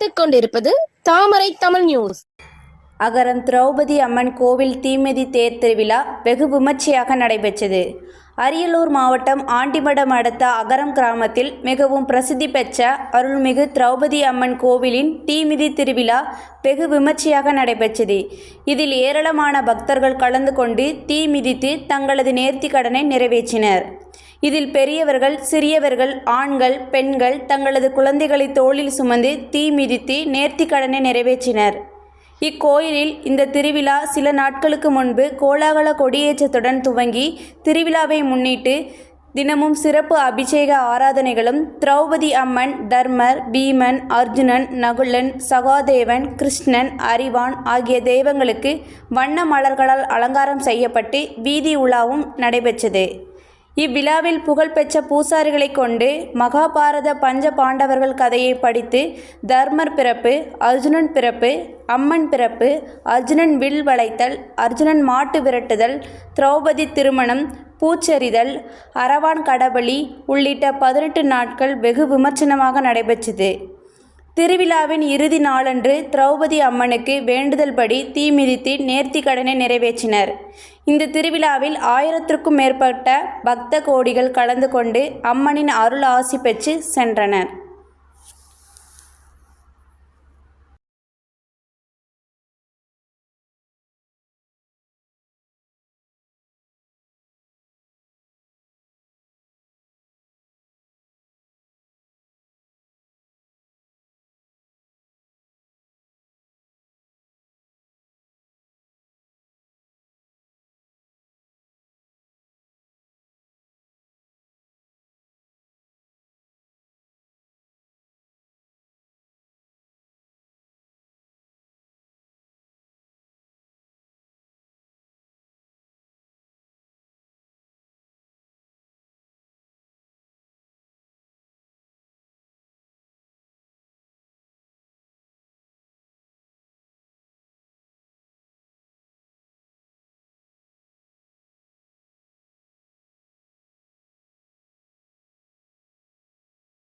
பார்த்துக்கொண்டிருப்பது Thamarai Tamil news Agaram Draupadi Amman கோவில் தீமிதி தேர் திருவிழா வெகு விமர்சையாக நடைபெற்றது. அரியலூர் மாவட்டம் ஆண்டிமடம் அடுத்த அகரம் கிராமத்தில் மிகவும் பிரசித்தி பெற்ற அருள்மிகு திரௌபதி அம்மன் கோவிலின் தீமிதி திருவிழா வெகு விமர்சையாக நடைபெற்றது. இதில் ஏராளமான பக்தர்கள் கலந்து கொண்டு தீ மிதித்து தங்களது நேர்த்தி கடனை நிறைவேற்றினர். இதில் பெரியவர்கள் சிறியவர்கள் ஆண்கள் பெண்கள் தங்களது குழந்தைகளை தோளில் சுமந்து தீ மிதித்து நேர்த்தி கடனை நிறைவேற்றினர். இக்கோயிலில் இந்த திருவிழா சில நாட்களுக்கு முன்பு கோலாகல கொடியேற்றத்துடன் துவங்கி திருவிழாவை முன்னிட்டு தினமும் சிறப்பு அபிஷேக ஆராதனைகளும் திரௌபதி அம்மன் தர்மர் பீமன் அர்ஜுனன் நகுலன் சகாதேவன் கிருஷ்ணன் அரிவான் ஆகிய தெய்வங்களுக்கு வண்ண மலர்களால் அலங்காரம் செய்யப்பட்டு வீதி உலாவும் நடைபெற்றது. இவ்விழாவில் புகழ்பெற்ற பூசாரிகளைக் கொண்டு மகாபாரத பஞ்ச பாண்டவர்கள் கதையை படித்து தர்மர் பிறப்பு அர்ஜுனன் பிறப்பு அம்மன் பிறப்பு அர்ஜுனன் வில் வளைத்தல் அர்ஜுனன் மாட்டு விரட்டுதல் திரௌபதி திருமணம் பூச்செறிதல் அரவான் கடபலி உள்ளிட்ட பதினெட்டு நாட்கள் வெகு விமர்சனமாக நடைபெற்றது. திருவிழாவின் இறுதி நாளன்று திரௌபதி அம்மனுக்கு வேண்டுதல்படி தீ மிதித்து நேர்த்தி கடனை நிறைவேற்றினர். இந்த திருவிழாவில் ஆயிரத்திற்கும் மேற்பட்ட பக்த கோடிகள் கலந்து கொண்டு அம்மனின் அருள் ஆசி பெற்று சென்றனர்.